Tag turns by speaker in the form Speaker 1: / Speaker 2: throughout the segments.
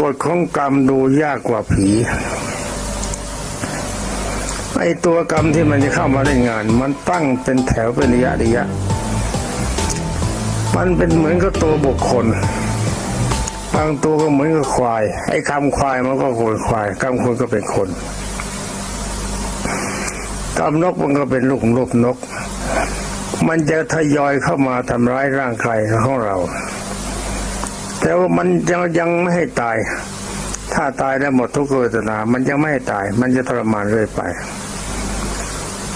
Speaker 1: กฎของกรรมดูยากกว่าผีไอตัวกรรมที่มันจะเข้ามาเล่นงาน มันตั้งเป็นแถวเป็นระยะระยะ มันเป็นเหมือนกับตัวบุคคลบางตัวก็เหมือนกับควาย ไอ้คำควายมันก็คนควายคำคนก็เป็นคนคำนกมันก็เป็นลูกลูกนก มันจะทยอยเข้ามาทำร้ายร่างกายของเรา แต่ว่ามันยังยังไม่ให้ตาย ถ้าตายแล้วหมดทุกขเวทนา มันยังไม่ให้ตาย มันจะทรมานเรื่อยไป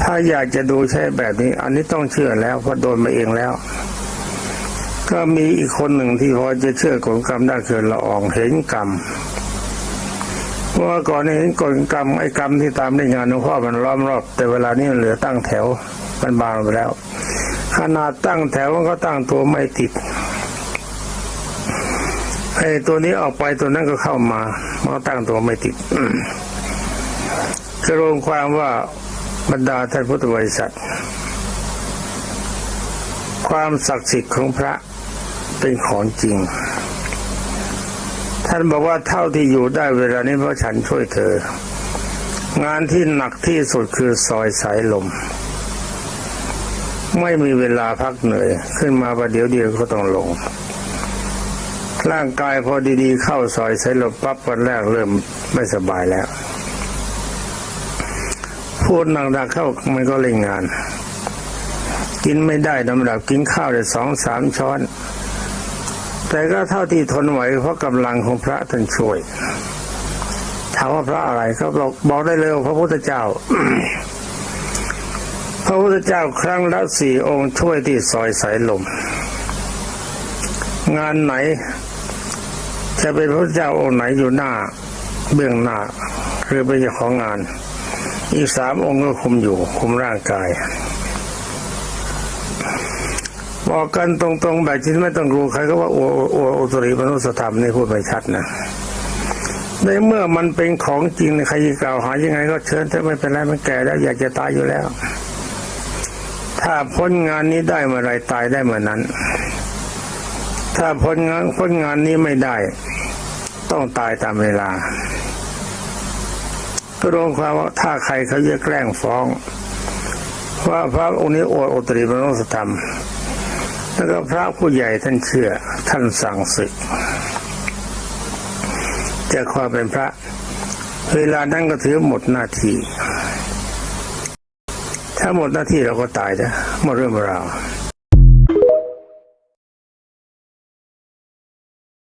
Speaker 1: ถ้าอยากจะดูใช้แบบนี้ อันนี้ต้องเชื่อแล้วเพราะโดนมาเองแล้ว ก็มีอีกคนหนึ่งที่พอจะเชื่อกฎกรรมได้คือละอองเห็นกรรมเพราะว่าก่อนนี้เห็นกฎกรรมไอ้กรรมที่ตามได้งานหลวงพ่อมันล้อมรอบ แต่เวลานี้มันเหลือตั้งแถวมันบางไปแล้ว ขนาดตั้งแถวมันก็ตั้งตัวไม่ติด อ้ตัวนี้ออกไปตัวนั้นก็เข้ามามันก็ตั้งตัวไม่ติดกระรวมความว่าบรรดาท่านพุทธบริษัท ความศักดิ์สิทธิ์ของพระเป็นของจริง ท่านบอกว่าเท่าที่อยู่ได้เวลานี้เพราะฉันช่วยเธอ งานที่หนักที่สุดคือซอยสายลม ไม่มีเวลาพักเหนื่อย ขึ้นมาประเดี๋ยวเดียวก็ต้องลง ร่างกายพอดีๆ เข้าซอยสายลมปั๊บวันแรกเริ่มไม่สบายแล้ว พูดหนักๆเข้ามันก็เล่นงาน กินไม่ได้ลำดับกินข้าวได้สองสามช้อน แต่ก็เท่าที่ทนไหวเพราะกำลังของพระท่านช่วยถามว่าพระอะไรก็บอกบอกได้เลยพระพุทธเจ้า พระพุทธเจ้าครั้งละสี่องค์ช่วยที่ซอยสายลม งานไหน จะเป็นพระเจ้าองค์ไหนอยู่หน้า เบื้องหน้าหรือเป็นเจ้าของงาน อีกสามองค์ก็คุมอยู่ คุมร่างกาย บอกกันตรงๆแบบที่ไม่ต้องรู้ใครก็ว่าโอโอโอตริมนุสธรรมนี่พูดไปชัดนะในเมื่อมันเป็นของจริงใครจะกล่าวหายังไง ก็เชิญถ้าไม่เป็นไรมันแก่แล้วอยากจะตายอยู่แล้ว ถ้าพ้นงานนี้ได้เมื่อไรตายได้เมื่อนั้น ถ้าพ้นงานพ้นงานนี้ไม่ได้ ต้องตายตามเวลาก็รวมความว่าถ้าใครเขาจะแกล้งฟ้อง ว่าพระองค์นี้โอดโอตริมนุสธรรม แล้วก็พระผู้ใหญ่ท่านเชื่อท่านสั่งศึกจะความเป็นพระ เวลานั้นก็ถือหมดหน้าที่ถ้าหมดหน้าที่เราก็ตายนะหมดเรื่องราว